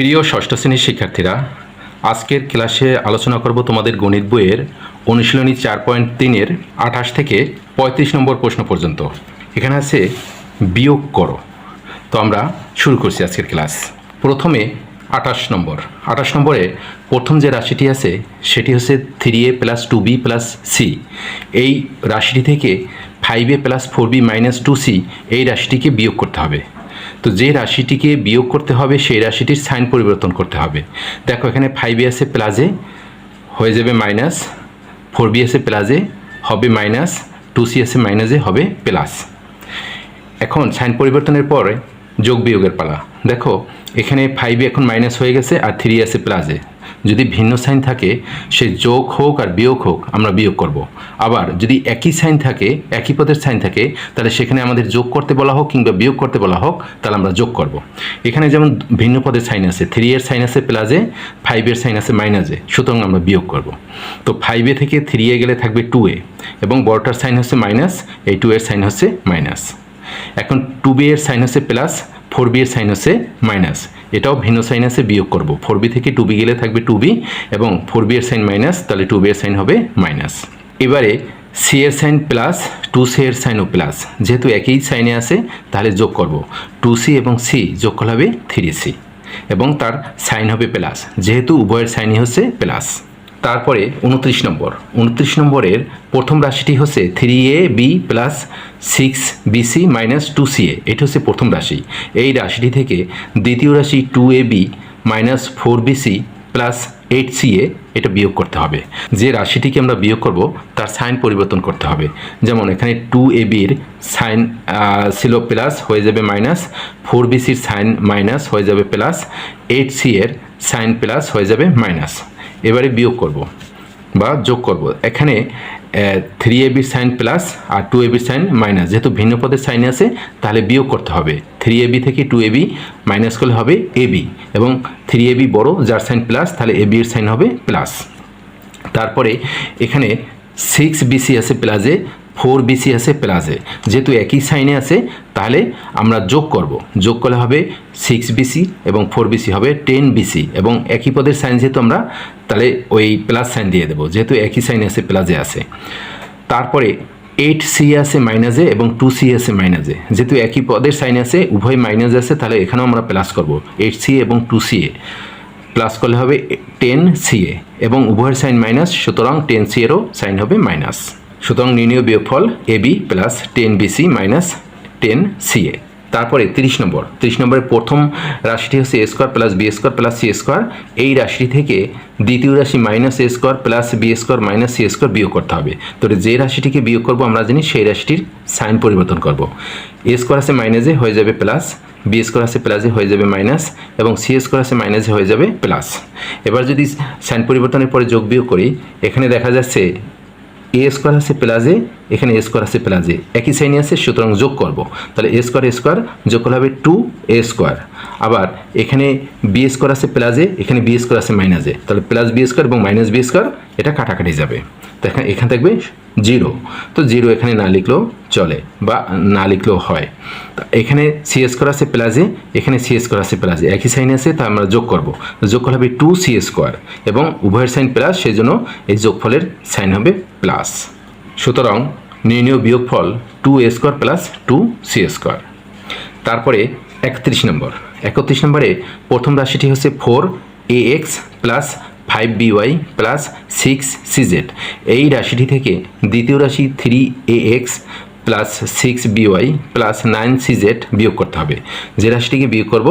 প্রিয় ষষ্ঠ শ্রেণির শিক্ষার্থীরা, আজকের ক্লাসে আলোচনা করব তোমাদের গণিত বইয়ের অনুশীলনী চার পয়েন্ট তিনের আঠাশ থেকে পঁয়ত্রিশ নম্বর প্রশ্ন পর্যন্ত। এখানে আছে বিয়োগ করো। তো আমরা শুরু করছি আজকের ক্লাস। প্রথমে আঠাশ নম্বর। আঠাশ নম্বরে প্রথম যে রাশিটি আছে, সেটি হচ্ছে three A plus two B plus C এই রাশিটি থেকে five A plus four B minus two C এই রাশিটিকে বিয়োগ করতে হবে। তো যে রাশিটিকে বিয়োগ করতে হবে, সেই রাশিটির সাইন পরিবর্তন করতে হবে। দেখো, এখানে ফাইভ আছে প্লাজে হয়ে যাবে মাইনাস ফোর বি আছে প্লাজে হবে মাইনাস টু সি আছে মাইনাসে হবে প্লাস এখন সাইন পরিবর্তনের পরে যোগ বিয়োগের পালা। দেখো, এখানে ফাইভ এখন মাইনাস হয়ে গেছে আর থ্রি আছে প্লাসে যদি ভিন্ন সাইন থাকে, সে যোগ হোক আর বিয়োগ হোক, আমরা বিয়োগ করব। আবার যদি একই সাইন থাকে, একই পদের সাইন থাকে, তাহলে সেখানে আমাদের যোগ করতে বলা হোক কিংবা বিয়োগ করতে বলা হোক, তাহলে আমরা যোগ করব। এখানে যেমন ভিন্ন পদের সাইন আছে থ্রি এর সাইন আছে প্লাসে ফাইভের সাইন আছে মাইনাসে সুতরাং আমরা বিয়োগ করব। তো ফাইভে থেকে থ্রি এ গেলে থাকবে টু এ, এবং বড়টার সাইন হচ্ছে মাইনাস এই টু এর সাইন হচ্ছে মাইনাস এখন টু বি এর সাইন হচ্ছে প্লাস ফোর বি এর সাইন হচ্ছে মাইনাস এটাও ভিন্ন সাইন আছে বিয়োগ করব। ফোর বি থেকে টু বি গেলে থাকবে টু বি এবং ফোর বি এর সাইন মাইনাস, তাহলে টু বি এর সাইন হবে মাইনাস। এবারে সি এর সাইন প্লাস, টু সি এর সাইনও প্লাস। যেহেতু একই সাইনে আছে, তাহলে যোগ করব। টু সি এবং সি যোগ করলে হবে থ্রি সি এবং তার সাইন হবে প্লাস। যেহেতু উভয়ের সাইনই হচ্ছে প্লাস। তারপরে উনত্রিশ নম্বর। উনত্রিশ নম্বরের প্রথম রাশিটি হচ্ছে three A B plus six BC minus two C A এটা হচ্ছে প্রথম রাশি। এই রাশিটি থেকে দ্বিতীয় রাশি two A B minus four BC plus eight C A এটা বিয়োগ করতে হবে। যে রাশিটিকে আমরা বিয়োগ করব, তার সাইন পরিবর্তন করতে হবে। যেমন এখানে টু এ বির সাইন ছিল প্লাস হয়ে যাবে মাইনাস ফোর বিসির সাইন মাইনাস হয়ে যাবে প্লাস এইট সি এর সাইন প্লাস হয়ে যাবে মাইনাস এবারে বিয়োগ করব বা যোগ করব। এখানে থ্রি এ বির সাইন প্লাস আর টু এ বির সাইন মাইনাস যেহেতু ভিন্ন পদের সাইন আছে, তাহলে বিয়োগ করতে হবে। থ্রি এ বি থেকে টু এ বি মাইনাস করলে হবে এ বি এবং থ্রি এ বি বড়ো, যার সাইন প্লাস তাহলে এ বি এর সাইন হবে প্লাস তারপরে এখানে সিক্স বিসি আছে প্লাসে ফোর বিসি আছে প্লাসে যেহেতু একই সাইনে আছে, তাহলে আমরা যোগ করব। যোগ করলে হবে সিক্স বিসি এবং ফোর বিসি হবে টেন বিসি এবং একই পদের সাইন যেহেতু আমরা, তাহলে ওই প্লাস সাইন দিয়ে দেবো। যেহেতু একই সাইনে আছে প্লাসে আছে। তারপরে এইট সি আছে মাইনাসে এবং টু সি আছে মাইনাসে যেহেতু একই পদের সাইন আছে, উভয় মাইনাস আছে, তাহলে এখানেও আমরা প্লাস করব। এইট সি এবং টু সি এ। প্লাস করলে হবে টেন সি এ এবং উভয়ের সাইন মাইনাস সুতরাং টেন সি এরও সাইন হবে মাইনাস সুতরাং নির্ণয় বিয়োগফল A B plus ten BC minus ten C A তারপরে তিরিশ নম্বর। তিরিশ নম্বরের প্রথম রাশিটি হচ্ছে A square plus B square plus C square এই রাশিটি থেকে দ্বিতীয় রাশি minus A square plus B square minus C square বিয়োগ করতে হবে। তো যে রাশিটিকে বিয়োগ করব আমরা জানি সেই রাশিটির সাইন পরিবর্তন করব। এ স্কোয়ার আছে মাইনাসে হয়ে যাবে প্লাস বি স্কোয়ার আছে প্লাসে হয়ে যাবে মাইনাস এবং সি স্কোয়ার আছে মাইনাসে হয়ে যাবে প্লাস এবার যদি সাইন পরিবর্তনের পরে যোগ বিয়োগ করি, এখানে দেখা যাচ্ছে এ স্কোয়ার আছে প্লাসে এখানে এ স্কোয়ার আছে প্লাসে একই সাইনে আছে, সুতরাং যোগ করব। তাহলে এ স্কোয়ার এ স্কোয়ার যোগ করলে হবে টু এ স্কোয়ার আবার এখানে বি স্কোয়ার আছে প্লাসে এখানে বি স্কোয়ার আছে মাইনাসে তাহলে প্লাস বি স্কোয়ার এবং মাইনাস বি স্কোয়ার এটা কাটাকাটি যাবে। তো এখানে এখানে থাকবে জিরো তো জিরো এখানে না লিখলেও চলে বা না লিখলেও হয়। তো এখানে সি স্কোয়ার আছে প্লাসে এখানে সি স্কোয়ার আছে প্লাসে একই সাইন আছে, তা আমরা যোগ করব। যোগ করলে হবে টু সি স্কোয়ার এবং উভয়ের সাইন প্লাস সেই জন্য এই যোগফলের সাইন হবে প্লাস সুতরাং নির্ণয় বিয়োগফল two A square plus two C square তারপরে একত্রিশ নম্বর। একত্রিশ নম্বরে প্রথম রাশিটি হচ্ছে four A X plus five BY plus six CZ এই রাশিটি থেকে দ্বিতীয় রাশি three A X plus six BY plus nine CZ বিয়োগ করতে হবে। যে রাশিটিকে বিয়োগ করব,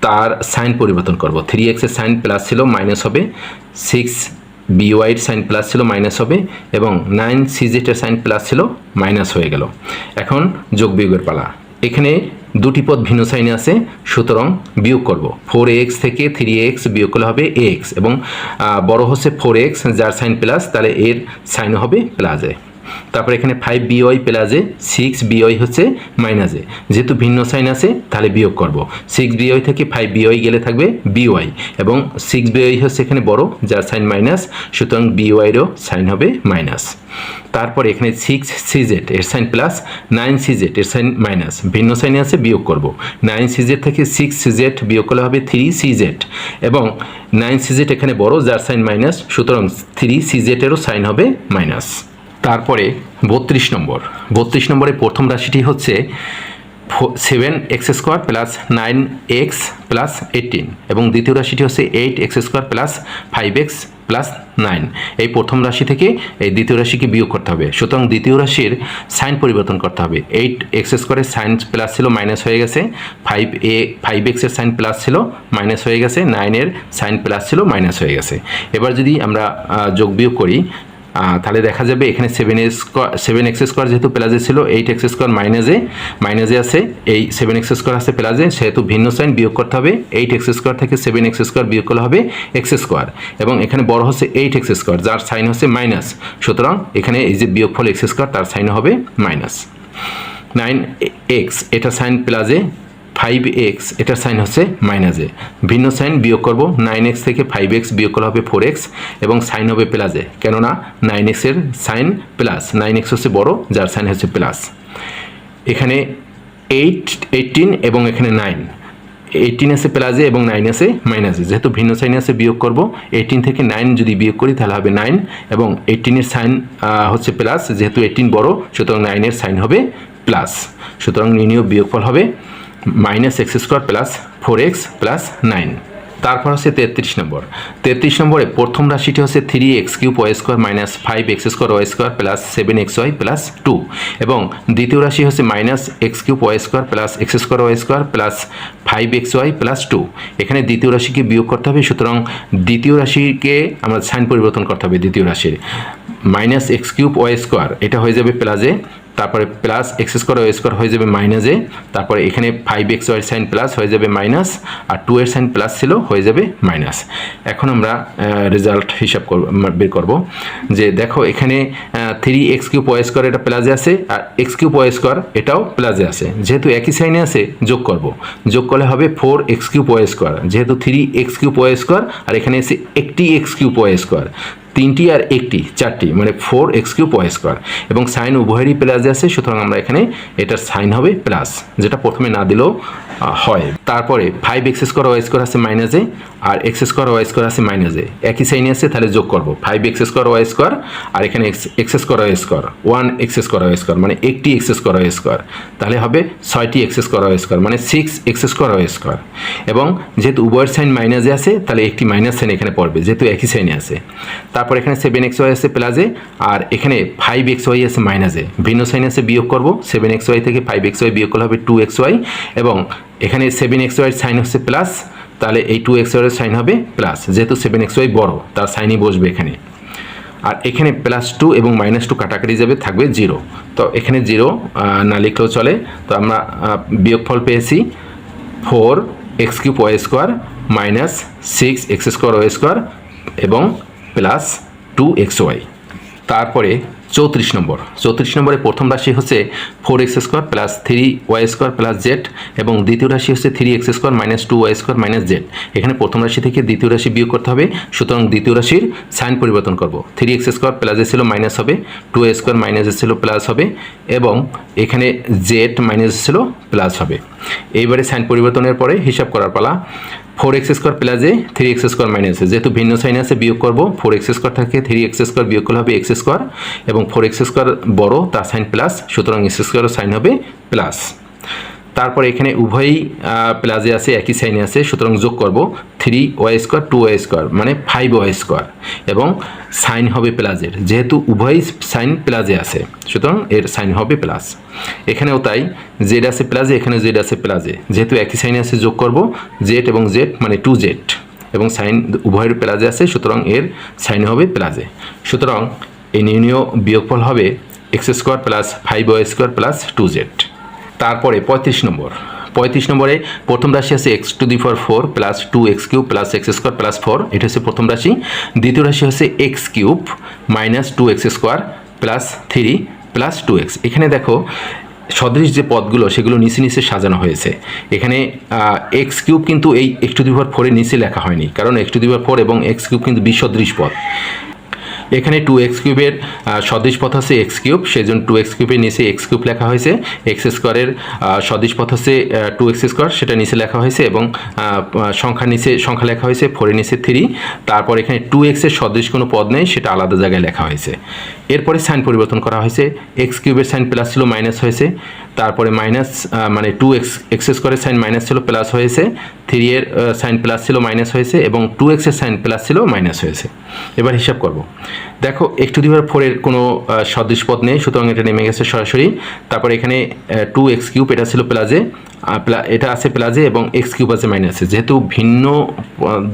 তার সাইন পরিবর্তন করব। থ্রি এক্সের সাইন প্লাস ছিল মাইনাস হবে সিক্স বিওয়াইয়ের সাইন প্লাস ছিল মাইনাস হবে, এবং নাইন সিজেটের সাইন প্লাস ছিল মাইনাস হয়ে গেল। এখন যোগ বিয়োগের পালা। এখানে দুটি পদ ভিন্ন সাইনে আছে, সুতরাং বিয়োগ করব। ফোর এক্স থেকে থ্রি এক্স বিয়োগ করলে হবে এক্স এবং বড় হচ্ছে ফোর এক্স যার সাইন প্লাস তাহলে এর সাইন হবে প্লাসে তারপর এখানে ফাইভ বিওয়াই প্লাসে সিক্স বিওয়াই হচ্ছে মাইনাসে যেহেতু ভিন্ন সাইন আছে, তাহলে বিয়োগ করব। সিক্স বিওয়াই থেকে ফাইভ বিওয়াই গেলে থাকবে বিওয়াই এবং সিক্স বিওয়াই হচ্ছে এখানে বড়, যার সাইন মাইনাস সুতরাং বিওয়াইরও সাইন হবে মাইনাস তারপর এখানে সিক্স সিজেড এর sign plus nine C Z এর সাইন মাইনাস ভিন্ন সাইনে আছে, বিয়োগ করব। নাইন সিজেড থেকে সিক্স সিজেড বিয়োগ করলে হবে থ্রি সিজেড এবং নাইন সিজেড এখানে বড়, যার সাইন মাইনাস সুতরাং থ্রি সিজেটেরও সাইন হবে মাইনাস তারপরে বত্রিশ নম্বর। বত্রিশ নম্বরের প্রথম রাশিটি হচ্ছে seven X square plus nine X plus eighteen এবং দ্বিতীয় রাশিটি হচ্ছে eight X square plus five X plus nine এই প্রথম রাশি থেকে এই দ্বিতীয় রাশিকে বিয়োগ করতে হবে। সুতরাং দ্বিতীয় রাশির সাইন পরিবর্তন করতে হবে। এইট এক্স স্কোয়ারের সাইন প্লাস ছিল মাইনাস হয়ে গেছে ফাইভ এ ফাইভ এক্সের সাইন প্লাস ছিল মাইনাস হয়ে গেছে নাইনের সাইন প্লাস ছিল মাইনাস হয়ে গেছে। এবার যদি আমরা যোগ বিয়োগ করি তাহলে দেখা যাবে এখানে seven square seven X square যেহেতু প্লাজে ছিল এইট এক্স স্কোয়ার মাইনাসে মাইনাসে আছে, এই সেভেন এক্স স্কোয়ার আছে প্লাজে সেহেতু ভিন্ন সাইন বিয়োগ করতে হবে এইট এক্স স্কোয়ার থেকে সেভেন এক্স স্কোয়ার বিয়োগ করলে হবে এক্স স্কোয়ার এবং এখানে বড় হচ্ছে এইট এক্স স্কোয়ার যার সাইন হচ্ছে মাইনাস সুতরাং এখানে এই যে বিয়োগফল এক্স স্কোয়ার তার সাইন হবে মাইনাস নাইন এক্স এটা সাইন প্লাসে ফাইভ এক্স এটার সাইন হচ্ছে মাইনাসে ভিন্ন সাইন বিয়োগ করব নাইন এক্স থেকে ফাইভ এক্স বিয়োগ করা হবে ফোর এক্স এবং সাইন হবে প্লাসে কেননা নাইন এক্সের সাইন প্লাস নাইন এক্স হচ্ছে বড়, যার সাইন হচ্ছে প্লাস এখানে এইট এইটিন এবং এখানে নাইন এইটিন আছে প্লাসে এবং নাইন আছে মাইনাসে যেহেতু ভিন্ন সাইন আছে, বিয়োগ করব এইটিন থেকে নাইন যদি বিয়োগ করি, তাহলে হবে নাইন এবং এইটিনের সাইন হচ্ছে প্লাস যেহেতু এইটিন বড়, সুতরাং নাইনের সাইন হবে প্লাস সুতরাং নির্ণীয় বিয়োগফল হবে minus X square plus four X plus nine তারপর হচ্ছে তেত্রিশ নম্বর। তেত্রিশ নম্বরে প্রথম রাশিটি হচ্ছে three X cube Y square minus five X square Y square plus seven X Y plus two এবং দ্বিতীয় রাশি হচ্ছে minus X cube Y square plus X square Y square plus five X Y plus two এখানে দ্বিতীয় রাশিকে বিয়োগ করতে হবে, সুতরাং দ্বিতীয় রাশিকে আমরা সাইন পরিবর্তন করতে হবে দ্বিতীয় রাশির। Minus X cube Y square এটা হয়ে যাবে প্লাসে তারপরে plus X square Y square হয়ে যাবে মাইনাসে তারপরে এখানে five X Y sign plus হয়ে যাবে মাইনাস আর টু এর সাইন প্লাস ছিল হয়ে যাবে মাইনাস এখন আমরা রেজাল্ট হিসাব করব বের করব যে দেখো এখানে three X cube Y square এটা প্লাসে আছে, আর এক্স কিউব ওয়াই স্কোয়ার এটাও প্লাসে আছে। যেহেতু একই সাইনে আছে, যোগ করব। যোগ করলে হবে four X cube Y square যেহেতু three X cube Y square আর এখানে এসে একটি এক্স কিউব ওয়াই স্কোয়ার তিনটি আর একটি, চারটি মানে four X cube Y square এবং সাইন উভয়েরই প্লাস আছে, সুতরাং আমরা এখানে এটার সাইন হবে প্লাস যেটা প্রথমে না দিলেও হয়। তারপরে five x square y square আছে মাইনাসে আর এক্স স্কোয়ার ওয়াই স্কোয়ার আছে মাইনাসে একই সাইনে আছে, তাহলে যোগ করব। Five x square y square আর এখানে x x square y square one x square y square মানে একটি এক্স স্কোয়ার ওয়াই স্কোয়ার তাহলে হবে ছয়টি এক্স স্কোয়ার ওয়াই স্কোয়ার মানে six x square y square এবং যেহেতু উভয়ের সাইন মাইনাসে আছে, তাহলে একটি মাইনাস সাইন এখানে পড়বে, যেহেতু একই সাইনে আছে। তারপর এখানে সেভেন এক্স ওয়াই আছে প্লাসে আর এখানে ফাইভ এক্স ওয়াই আছে মাইনাসে ভিন্ন সাইন আছে বিয়োগ করব সেভেন এক্স ওয়াই থেকে ফাইভ এক্স ওয়াই বিয়োগ করলে হবে টু এক্স ওয়াই এবং এখানে সেভেন এক্স ওয়াই সাইন হচ্ছে প্লাস তাহলে এই টু এক্স ওয়াইয়ের সাইন হবে প্লাস যেহেতু সেভেন এক্স ওয়াই বড়, তার সাইনই বসবে এখানে। আর এখানে প্লাস টু এবং মাইনাস টু কাটাকাটি যাবে থাকবে জিরো তো এখানে জিরো না লিখলেও চলে। তো আমরা বিয়োগফল পেয়েছি four x cube y square minus six x square y square এবং প্লাস টু এক্স ওয়াই তারপরে চৌত্রিশ নম্বর। চৌত্রিশ নম্বরে প্রথম রাশি হচ্ছে four x square plus three y square plus z এবং দ্বিতীয় রাশি হচ্ছে three x square minus two y square minus z এখানে প্রথম রাশি থেকে দ্বিতীয় রাশি বিয়োগ করতে হবে, সুতরাং দ্বিতীয় রাশির সাইন পরিবর্তন করব। থ্রি এক্স স্কোয়ার প্লাসে ছিল মাইনাস হবে টু এ স্কোয়ার মাইনাসে ছিল প্লাস হবে এবং এখানে জেড মাইনাস ছিল প্লাস হবে। এইবারে সাইন পরিবর্তনের পরে হিসাব করার পালা four x square plus a three x square minus a. যেহেতু ভিন্ন সাইন আছে, বিয়োগ করব। ফোর এক্স স্কোয়ার থাকে থ্রি এক্স স্কোয়ার বিয়োগ করলে হবে এক্স স্কোয়ার এবং ফোর এক্স স্কোয়ার বড়, তার সাইন প্লাস সুতরাং এক্স স্কোয়ারও সাইন হবে প্লাস তারপর এখানে উভয়ই প্লাজে আছে, একই সাইনে আছে, সুতরাং যোগ করব three y square two y square মানে ফাইভ ওয়াই স্কোয়ার এবং সাইন হবে প্লাসের যেহেতু উভয়ই সাইন প্লাজে আছে, সুতরাং এর সাইন হবে প্লাস। এখানেও তাই জেড আছে প্লাজে এখানে জেড আছে প্লাজে, যেহেতু একই সাইনে আছে, যোগ করব জেড এবং জেড মানে টু জেড এবং সাইন উভয়ের প্লাজে আছে, সুতরাং এর সাইন হবে প্লাজে। সুতরাং এই নির্ণীয় বিয়োগফল হবে x square plus five y square plus two z তারপরে পঁয়ত্রিশ নম্বর। পঁয়ত্রিশ নম্বরে প্রথম রাশি আছে x to the four four plus two x cube plus x square plus four এটা হচ্ছে প্রথম রাশি। দ্বিতীয় রাশি হচ্ছে x cube minus two x square plus three plus two x এখানে দেখো, সদৃশ যে পদগুলো, সেগুলো নিচে নিচে সাজানো হয়েছে। এখানে এক্স কিউব কিন্তু এই এক্স টু পাওয়ার ফোরের নিচে লেখা হয়নি। কারণ x to the power four এবং এক্স কিউব কিন্তু বিসদৃশ পদ। এখানে টু এক্স কিউবের সদৃশ পথ আছে এক্স কিউব সেই জন্য টু এক্স কিউবের নিচে এক্স কিউব লেখা হয়েছে। এক্স স্কোয়ারের সদৃশ পথ আছে টু এক্স স্কোয়ার সেটা নিচে লেখা হয়েছে এবং সংখ্যা নিচে, সংখ্যা লেখা হয়েছে ফোরের নিচে থ্রি তারপর এখানে টু এক্সের সদৃশ কোনো পদ নেই, সেটা আলাদা জায়গায় লেখা হয়েছে। এরপরে সাইন পরিবর্তন করা হয়েছে এক্স কিউবের সাইন প্লাস ছিল মাইনাস হয়েছে, তারপরে মাইনাস মানে টু এক্স এক্স স্কোয়ারের সাইন মাইনাস ছিল প্লাস হয়েছে থ্রি এর সাইন প্লাস ছিল মাইনাস হয়েছে, এবং টু এক্সের সাইন প্লাস ছিল মাইনাস হয়েছে। এবার হিসাব করব। দেখো এক্স টু দি পাওয়ার ফোরের কোনো সদৃশ পদ নেই, সুতরাং এটা নেমে গেছে সরাসরি। তারপর এখানে টু এক্স কিউব এটা ছিল প্লাজে প্লা- এটা আছে প্লাজে এবং এক্স কিউব আছে মাইনাসে যেহেতু ভিন্ন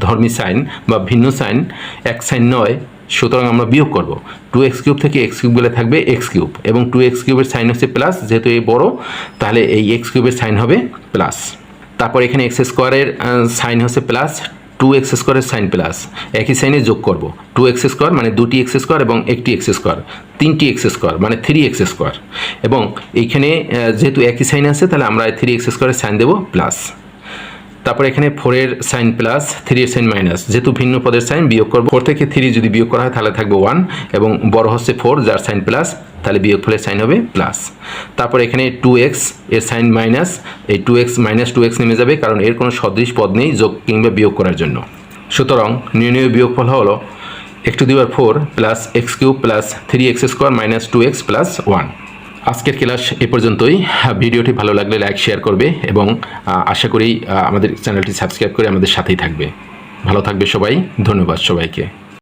ধর্মী সাইন বা ভিন্ন সাইন এক সাইন নয় সুতরাং আমরা বিয়োগ করব। টু এক্স কিউব থেকে এক্স কিউব গেলে থাকবে এক্স কিউব এবং টু এক্স কিউবের সাইন হচ্ছে প্লাস যেহেতু এই বড়, তাহলে এই এক্স কিউবের সাইন হবে প্লাস তারপর এখানে এক্স স্কোয়ারের সাইন হচ্ছে প্লাস টু এক্স স্কোয়ারের সাইন প্লাস একই সাইনে যোগ করব। টু এক্স স্কোয়ার মানে দুটি এক্স স্কোয়ার এবং একটি এক্স স্কোয়ার তিনটি এক্স স্কোয়ার মানে থ্রি এক্স স্কোয়ার এবং এইখানে যেহেতু একই সাইন আছে, তাহলে আমরা থ্রি এক্স স্কোয়ারের সাইন দেবো প্লাস তারপর এখানে ফোরের সাইন প্লাস থ্রি এর সাইন মাইনাস যেহেতু ভিন্ন পদের সাইন বিয়োগ করব ফোর থেকে থ্রি যদি বিয়োগ করা হয়, তাহলে থাকবে ওয়ান এবং বড় হচ্ছে ফোর যার সাইন প্লাস তাহলে বিয়োগ ফলের সাইন হবে প্লাস তারপর এখানে টু এক্সের সাইন মাইনাস এই two x minus two x নেমে যাবে, কারণ এর কোনো সদৃশ পদ নেই যোগ কিংবা বিয়োগ করার জন্য। সুতরাং নির্ণয় বিয়োগফল হলো x to the power four plus x cube plus three x square minus two x plus one আজকের ক্লাস এ পর্যন্তই। ভিডিওটি ভালো লাগলে লাইক, শেয়ার করবে এবং আশা করি আমাদের চ্যানেলটি সাবস্ক্রাইব করে আমাদের সাথেই থাকবে। ভালো থাকবে সবাই। ধন্যবাদ সবাইকে।